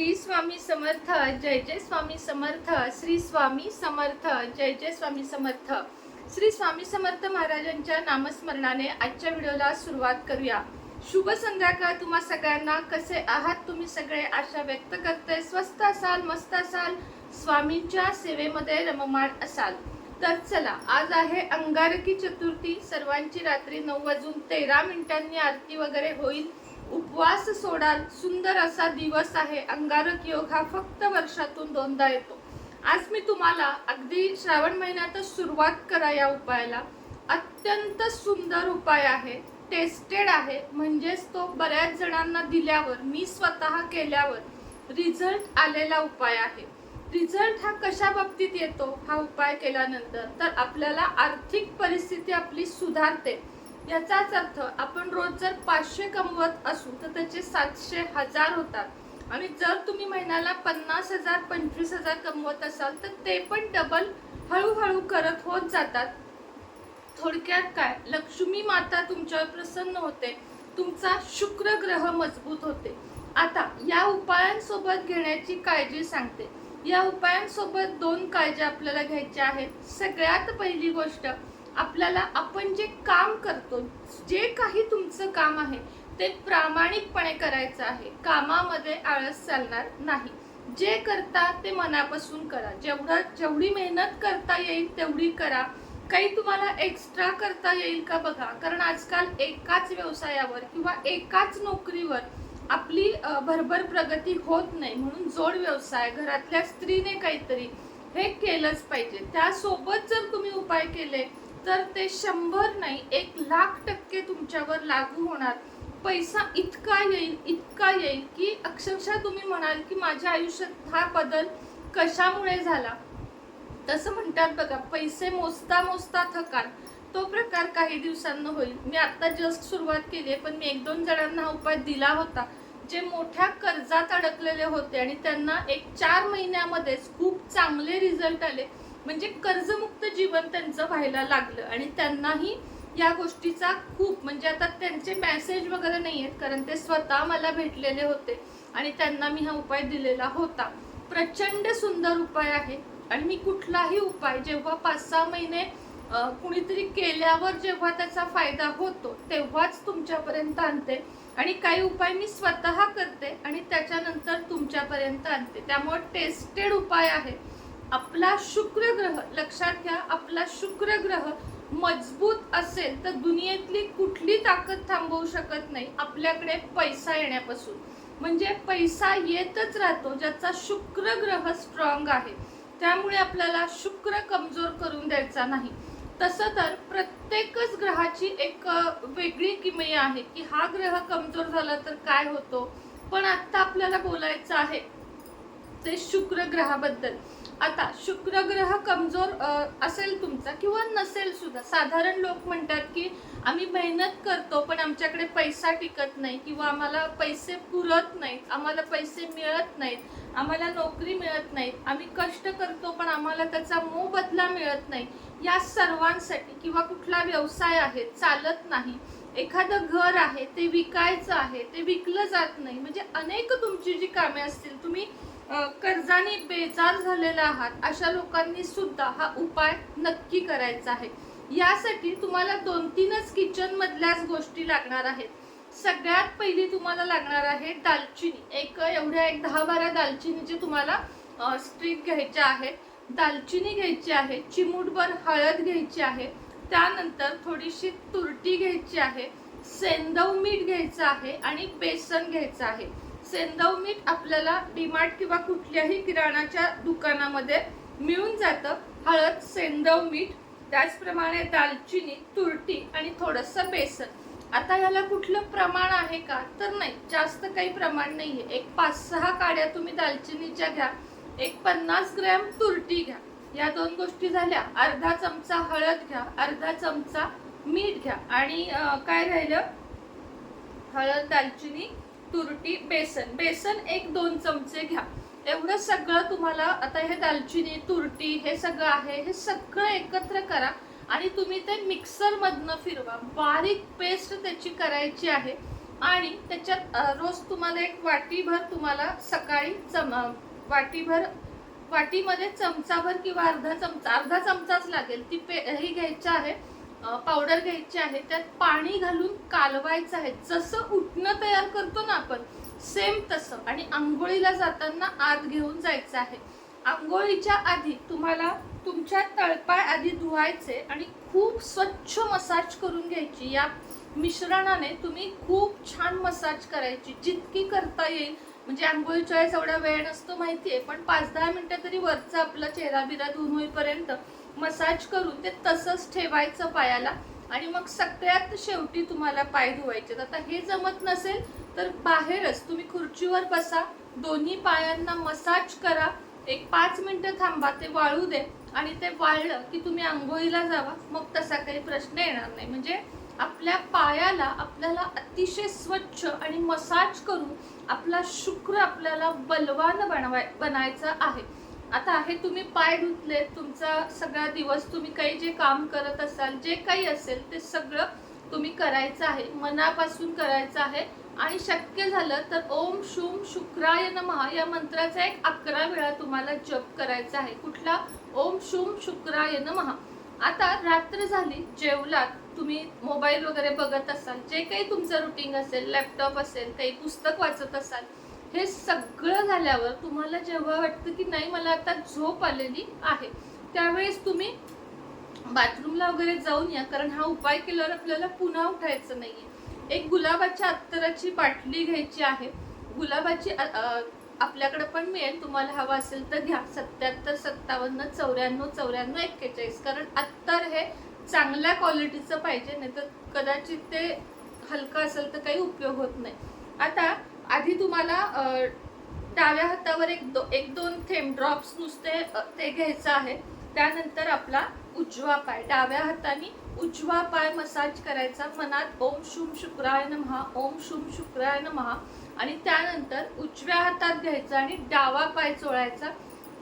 श्री स्वामी समर्थ जय जय स्वामी समर्थ श्री स्वामी समर्थ जय जय स्वामी समर्थ. श्री स्वामी समर्थ महाराजांच्या नामस्मरणाने आजच्या व्हिडिओला सुरुवात करूया. शुभ संध्याकाळ तुम्हा सगळ्यांना. कसे आहात तुम्ही सगळे? आशा व्यक्त करते. स्वस्त असाल मस्त असाल स्वामींच्या सेवेमध्ये रममाण असाल. तर चला आज आहे अंगारकी चतुर्थी. सर्वांची रात्री नऊ वाजून तेरा मिनिटांनी आरती वगैरे होईल. उपवास सोडाल सुंदर असा दिवस आहे. अंगारक योग हा फक्त वर्षातून दोनदा येतो. आज मी तुम्हाला अगदी श्रावण महिन्यातच सुरुवात करा या उपायाला. अत्यंत सुंदर उपाय आहे. टेस्टेड आहे. म्हणजेच तो बऱ्याच जणांना दिल्यावर मी स्वतः केल्यावर रिझल्ट आलेला उपाय आहे. रिझल्ट हा कशा बाबतीत येतो? हा उपाय केल्यानंतर तर आपल्याला आर्थिक परिस्थिती आपली सुधारते. याचाच अर्थ आपण रोज जर पाचशे कमवत असू तर त्याचे सातशे हजार होतात. आणि जर तुम्ही महिन्याला पन्नास हजार पंचवीस हजार कमवत असाल तर ते पण डबल हळूहळू करत होत जातात. थोडक्यात काय? लक्ष्मी माता तुमच्यावर प्रसन्न होते. तुमचा शुक्र ग्रह मजबूत होते. आता या उपायांसोबत घेण्याची काळजी सांगते. या उपायांसोबत दोन काळजी आपल्याला घ्यायच्या आहेत. सगळ्यात पहिली गोष्ट आपल्याला आपण जे काम करतो जे काही तुमचं काम आहे ते प्रामाणिकपणे करायचं आहे. कामामध्ये आळस चालणार नाही. जे करता ते मनापासून करा. जेवढं जेवढी मेहनत करता येईल तेवढी करा. काही तुम्हाला एक्स्ट्रा करता येईल का बघा? कारण आजकाल एकाच व्यवसायावर किंवा एकाच नोकरीवर आपली भरभर प्रगती होत नाही. म्हणून जोड व्यवसाय घरातल्या स्त्रीने काहीतरी हे केलंच पाहिजे. त्यासोबत जर तुम्ही उपाय केले तर ते शंभर नाही एक लाख टक्के तुमच्यावर लागू होणार. पैसा इतका येईल इतका येईल की अक्षरशः तुम्ही म्हणाल की माझ्या आयुष्यात हा बदल कशामुळे झाला? तसं म्हणतात बघा पैसे मोजता मोजता थकाल तो प्रकार काही दिवसांना होईल. मी आत्ता जस्ट सुरुवात केली आहे पण मी एक दोन जणांना हा उपाय दिला होता. जे मोठ्या कर्जात अडकलेले होते आणि त्यांना एक चार महिन्यामध्येच खूप चांगले रिझल्ट आले. म्हणजे कर्जमुक्त जीवन त्यांचं व्हायला लागलं. आणि त्यांनाही या गोष्टीचा खूप म्हणजे आता त्यांचे मेसेज वगैरे नाही आहेत कारण ते स्वतः मला भेटलेले होते आणि त्यांना मी हा उपाय दिलेला होता. प्रचंड सुंदर उपाय आहे आणि मी कुठलाही उपाय जेव्हा पाच सहा महिने कुणीतरी केल्यावर जेव्हा त्याचा फायदा होतो तेव्हाच तुमच्यापर्यंत आणते. आणि काही उपाय मी स्वतः करते आणि त्याच्यानंतर तुमच्यापर्यंत आणते. त्यामुळे टेस्टेड उपाय आहे. आपला शुक्र ग्रह लक्षात घ्या आपला शुक्र ग्रह मजबूत असेल तर दुनियेतली कुठली ताकद थांबवू शकत नाही. आपल्याकडे पैसा येण्यापासून. म्हणजे पैसा येतच राहतो ज्याचा शुक्र ग्रह स्ट्रॉंग आहे. त्यामुळे आपल्याला शुक्र कमजोर करून द्यायचा नाही. तसं तर प्रत्येकच ग्रहाची एक वेगळी किमया आहे की हा ग्रह कमजोर झाला तर काय होतो? पण आता आपल्याला बोलायचं आहे ते शुक्र ग्रहाबद्दल. आता शुक्र ग्रह कमजोर असेल तुमचा किंवा नसेल सुद्धा साधारण लोक म्हणतात की आम्ही मेहनत करतो पण आमच्याकडे पैसा टिकत नाही किंवा आम्हाला पैसे पुरत नाहीत आम्हाला पैसे मिळत नाहीत आम्हाला नोकरी मिळत नाहीत आम्ही कष्ट करतो पण आम्हाला त्याचा मोबदला मिळत नाही. या सर्वांसाठी किंवा कुठला व्यवसाय आहे चालत नाही एखादं घर आहे ते विकायचं आहे ते विकलं जात नाही म्हणजे अनेक तुमची जी कामे असतील तुम्ही कर्जाने बेजार झालेला आहात अशा लोकांनी सुद्धा हा उपाय नक्की करायचा आहे. यासाठी तुम्हाला दोन तीनच किचन मधल्याच गोष्टी लागणार आहेत. सगळ्यात पहिली तुम्हाला लागणार आहे दालचिनी. एक एवढ्या एक दहा बारा दालचिनीचे तुम्हाला स्ट्रीक घ्यायच्या आहेत. दालचिनी घ्यायची आहे चिमूटभर हळद घ्यायची आहे. त्यानंतर थोडीशी तुरटी घ्यायची आहे. सेंदव मीठ घ्यायचं आहे आणि बेसन घ्यायचं आहे. सेंदव मीठ आपल्याला डीमार्ट किंवा कुठल्याही किराणाच्या दुकानामध्ये मिळून जातं. हळद सेंदव मीठ त्याचप्रमाणे दालचिनी तुरटी आणि थोडंसं बेसन. आता ह्याला कुठलं प्रमाण आहे का? तर नाही जास्त काही प्रमाण नाहीये. एक पाच सहा काड्या तुम्ही दालचिनीच्या घ्या एक पन्नास ग्रॅम तुरटी घ्या. या दोन गोष्टी झाल्या. अर्धा चमचा हळद घ्या अर्धा चमचा मीठ घ्या. आणि काय राहिलं? हळद दालचिनी तुरटी बेसन. बेसन एक दोन चमचे घ्या. एवढं सगळं तुम्हाला आता हे दालचिनी तुरटी हे सगळं आहे हे सगळं एकत्र करा आणि तुम्ही ते मिक्सरमधनं फिरवा. बारीक पेस्ट त्याची करायची आहे आणि त्याच्यात रोज तुम्हाला एक वाटीभर तुम्हाला सकाळी चम वाटीभर वाटीमध्ये चमचाभर किंवा अर्धा चमचा अर्धा चमचाच लागेल. ती पे ही घ्यायची आहे. पावडर घ्यायची आहे त्यात पाणी घालून कालवायचं आहे. जसं उठणं तयार करतो ना आपण सेम तसं. आणि आंघोळीला जाताना आत घेऊन जायचं आहे. आंघोळीच्या आधी तुम्हाला तुमच्या तळपाय आधी धुवायचे आणि खूप स्वच्छ मसाज करून घ्यायची. या मिश्रणाने तुम्ही खूप छान मसाज करायची. जितकी करता येईल म्हणजे आंघोळीच्या वेळेस एवढा वेळ नसतो माहिती आहे पण पाच दहा मिनटं तरी वरचा आपला चेहरा बिरा धुवून होईपर्यंत मसाज करून ते तसंच ठेवायचं पायाला आणि मग सगळ्यात शेवटी तुम्हाला पाय धुवायचे आता हे जमत नसेल तर बाहेरच तुम्ही खुर्चीवर बसा दोन्ही पायांना मसाज करा. एक पाच मिनटं थांबा ते वाळू दे आणि ते वाळलं की तुम्ही आंघोळीला जावा. मग तसा काही प्रश्न येणार नाही. म्हणजे आपल्या पायाला आपल्याला अतिशय स्वच्छ आणि मसाज करून आपला शुक्र आपल्याला बलवान बनवाय बनायचा आहे. आता हे तुम्ही पाय धुतले तुमचा सगळा दिवस तुम्ही काही जे काम करत असाल जे काही असेल ते सगळं तुम्ही करायचं आहे मनापासून करायचं आहे. आणि शक्य झालं तर ओम शुम शुक्राय नमः या मंत्राचा एक अकरा वेळा तुम्हाला जप करायचा आहे. कुठला? ओम शुम शुक्राय नमः. आता रात्र झाली जेवलात तुम्ही मोबाईल वगैरे बघत असाल जे काही तुमचं रुटीन असेल लॅपटॉप असेल काही पुस्तक वाचत असाल हे सगळं झाल्यावर तुम्हाला जेव्हा वाटतं की नाही मला आता झोप आलेली आहे त्यावेळेस तुम्ही बाथरूमला वगैरे जाऊन या कारण हा उपाय केल्यावर आपल्याला पुन्हा उठायचं नाहीये. एक गुलाबाच्या अत्तराची बाटली घ्यायची आहे. गुलाबाची आपल्याकडं आपल्याकडे पण मिळेल तुम्हाला हवा असेल तर घ्या. सत्याहत्तर सत्तावन्न चौऱ्याण्णव चौऱ्याण्णव एक्केचाळीस. कारण अत्तर हे चांगल्या क्वालिटीचं पाहिजे नाही तर कदाचित ते हलकं असेल तर काही उपयोग होत नाही. आता आधी तुम्हाला डाव्या हातावर एक दो एक दोन थेंब ड्रॉप्स नुसते ते घ्यायचं आहे. त्यानंतर आपला उजवा पाय डाव्या हाताने उजवा पाय मसाज करायचा. मनात ओम शुम शुक्राय महा ओम शुम शुक्राय महा आणि त्यानंतर उजव्या हातात घ्यायचा आणि डावा पाय चोळायचा.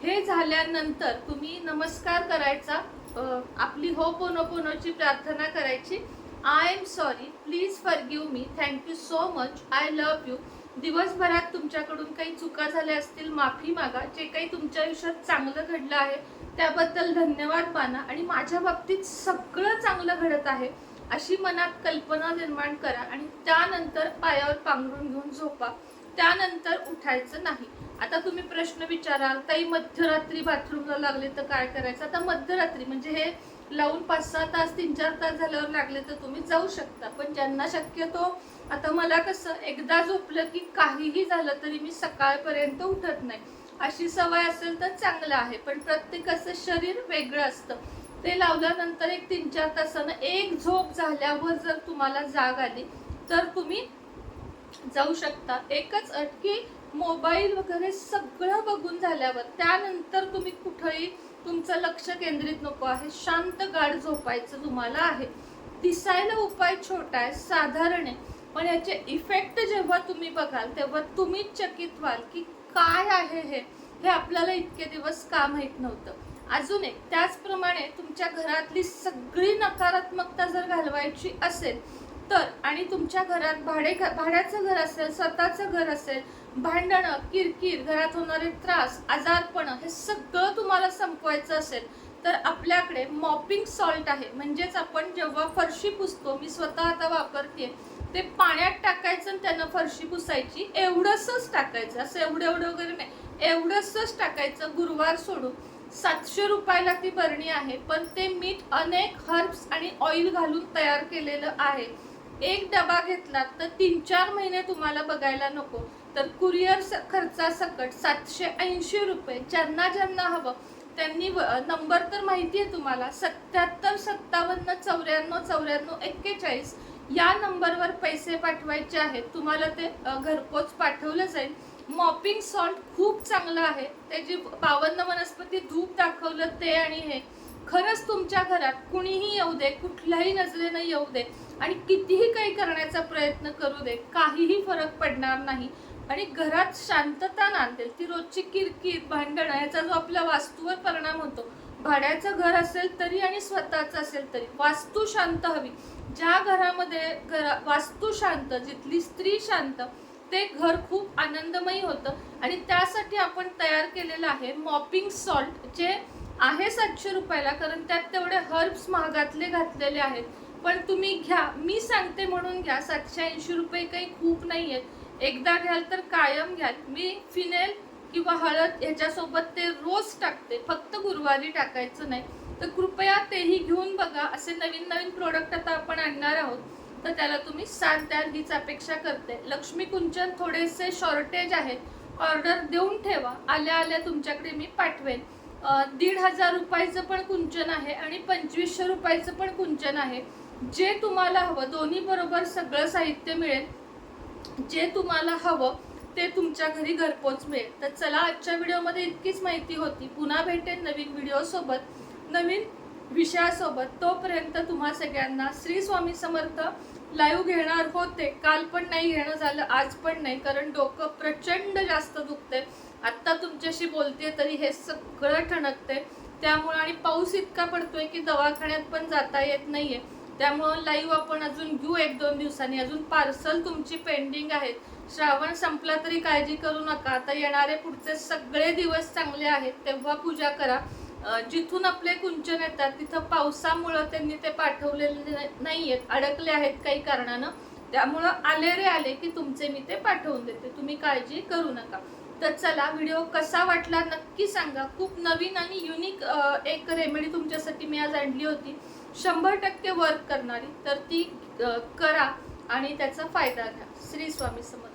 हे झाल्यानंतर तुम्ही नमस्कार करायचा. आपली हो पोनो पोनोची प्रार्थना करायची. I am sorry please forgive me thank you so much I love you दिवसभरात तुमच्याकडून काही चुका झाल्या असतील माफी मागा. जे काही तुमच्या आयुष्यात चांगलं घडलं आहे त्याबद्दल धन्यवाद माना आणि माझ्या बाबतीत सगळं चांगलं घडत आहे अशी मनात कल्पना निर्माण करा आणि त्यानंतर पायावर पांघरून घेऊन झोपा. त्यानंतर उठायचं नाही. आता तुम्ही प्रश्न विचाराल ताई मध्यरात्री बाथरूमला लागले तर काय करायचं? आता मध्यरात्री म्हणजे हे लावून पाच सहा तास तीन चार तास झाल्यावर लागले तर तुम्ही जाऊ शकता. पण ज्यांना शक्यतो आता मला कसं एकदा झोपलं की काहीही झालं तरी मी सकाळपर्यंत उठत नाही. अशी सवय असेल तर चांगलं आहे पण प्रत्येकाचं शरीर वेगळं असतं. ते लावल्यानंतर एक तीन चार तासानं एक झोप झाल्यावर जर तुम्हाला जाग आली तर तुम्ही जाऊ शकता. एकच अट की मोबाईल वगैरे सगळं बघून झाल्यावर त्यानंतर तुम्ही कुठेही तुमचं लक्ष केंद्रित नको आहे शांत गाढ झोपायचं तुम्हाला आहे. दिसायला उपाय छोटा आहे साधारण आहे. पण याचे इफेक्ट जेव्हा तुम्ही बघाल तेव्हा तुम्हीच चकित व्हाल की काय आहे हे. हे आपल्याला इतके दिवस का माहीत नव्हतं. अजून एक त्याचप्रमाणे तुमच्या घरातली सगळी नकारात्मकता जर घालवायची असेल तर आणि तुमच्या घरात भाडे भाड्याचं घर असेल स्वतःचं घर असेल भांडणं किरकिर घरात होणारे त्रास आजारपणं हे सगळं तुम्हाला संपवायचं असेल तर आपल्याकडे मॉपिंग सॉल्ट आहे. म्हणजेच आपण जेव्हा फरशी पुसतो मी स्वतः आता वापरते ते पाण्यात टाकायचं आणि त्यांना फरशी पुसायची. एवढंसच टाकायचं. असं एवढं एवढं वगैरे नाही. एवढंसच टाकायचं. गुरुवार सोडून. सातशे रुपयाला ती बरणी आहे. पण ते मीठ अनेक हर्ब्स आणि ऑइल घालून तयार केलेलं आहे. एक डबा घेतला तर तीन चार महिने तुम्हाला बघायला नको. तर कुरिअर खर्चासकट सातशे ऐंशी रुपये ज्यांना ज्यांना हवं त्यांनी नंबर तर माहिती आहे तुम्हाला. सत्याहत्तर सत्तावन्न चौऱ्याण्णव चौऱ्याण्णव एक्केचाळीस या नंबरवर पैसे पाठवायचे आहेत. तुम्हाला ते घरपोच पाठवलं जाईल. मॉपिंग सॉल्ट खूप चांगलं आहे. त्याची बावन्न वनस्पती धूप दाखवलं ते आणि हे. खरंच तुमच्या घरात कुणीही येऊ दे कुठल्याही नजरेनं येऊ दे आणि कितीही काही करण्याचा प्रयत्न करू दे काहीही फरक पडणार नाही. आणि घरात शांतता नांदेल. ती रोजची किरकिर भांडणं याचा जो आपल्या वास्तूवर परिणाम होतो. भाड्याचं घर असेल तरी आणि स्वतःचं असेल तरी वास्तू शांत हवी. ज्या घरामध्ये घरा वास्तू शांत जिथली स्त्री शांत ते घर खूप आनंदमयी होतं. आणि त्यासाठी आपण तयार केलेलं आहे मॉपिंग सॉल्ट जे आहे सातशे रुपयाला कारण त्यात तेवढे हर्ब्स महागातले घातलेले आहेत. पण तुम्ही घ्या मी सांगते म्हणून घ्या सातशे ऐंशी रुपये काही खूप नाही आहेत एकदा घ्याल तर कायम घ्याल. मी फिनेल किंवा हळद ह्याच्यासोबत ते रोज टाकते फक्त गुरुवारी टाकायचं नाही. तर कृपया तेही घेऊन बघा. असे नवीन नवीन प्रोडक्ट आता आपण आणणार आहोत. तर त्याला तुम्ही साथ द्याल हीच अपेक्षा करते. लक्ष्मी कुंचन थोडेसे शॉर्टेज आहेत ऑर्डर देऊन ठेवा. आल्या आल्या तुमच्याकडे मी पाठवेन. दीड हजार रुपयाचं पण कुंचन आहे आणि पंचवीसशे रुपयाचं पण कुंचन आहे. जे तुम्हाला हवं दोन्ही बरोबर सगळं साहित्य मिळेल. जे तुम्हाला हवं ते तुमच्या घरी घरपोच मिळेल. तर चला आजच्या व्हिडिओमध्ये इतकीच माहिती होती. पुन्हा भेटेन नवीन व्हिडिओ सोबत. नवीन विषयासोबत तोपर्यंत तुम्हा सगळ्यांना श्री स्वामी समर्थ लाईव्ह घेणार होते. काल पण नाही घेणं झालं आज पण नाही कारण डोकं प्रचंड जास्त दुखते आत्ता तुमच्याशी बोलते तरी हे सगळं ठणकते त्यामुळं आणि पाऊस इतका पडतोय की दवाखान्यात पण जाता येत नाहीये. त्यामुळं लाईव्ह आपण अजून घेऊ एक दोन दिवसांनी. अजून पार्सल तुमची पेंडिंग आहेत श्रावण संपला तरी काळजी करू नका. आता येणारे पुढचे सगळे दिवस चांगले आहेत. तेव्हा पूजा करा. जिथून आपले कुंचन येतात तिथं पावसामुळं त्यांनी ते पाठवलेले नाही आहेत अडकले आहेत काही कारणानं. त्यामुळं आले रे आले की तुमचे मी ते पाठवून देते तुम्ही काळजी करू नका. तर चला व्हिडिओ कसा वाटला नक्की सांगा. खूप नवीन आणि युनिक एक रेमेडी तुमच्यासाठी मी आज आणली होती. शंभर टक्के वर्क करणारी. तर ती करा आणि त्याचा फायदा घ्या. श्री स्वामी समर्थ.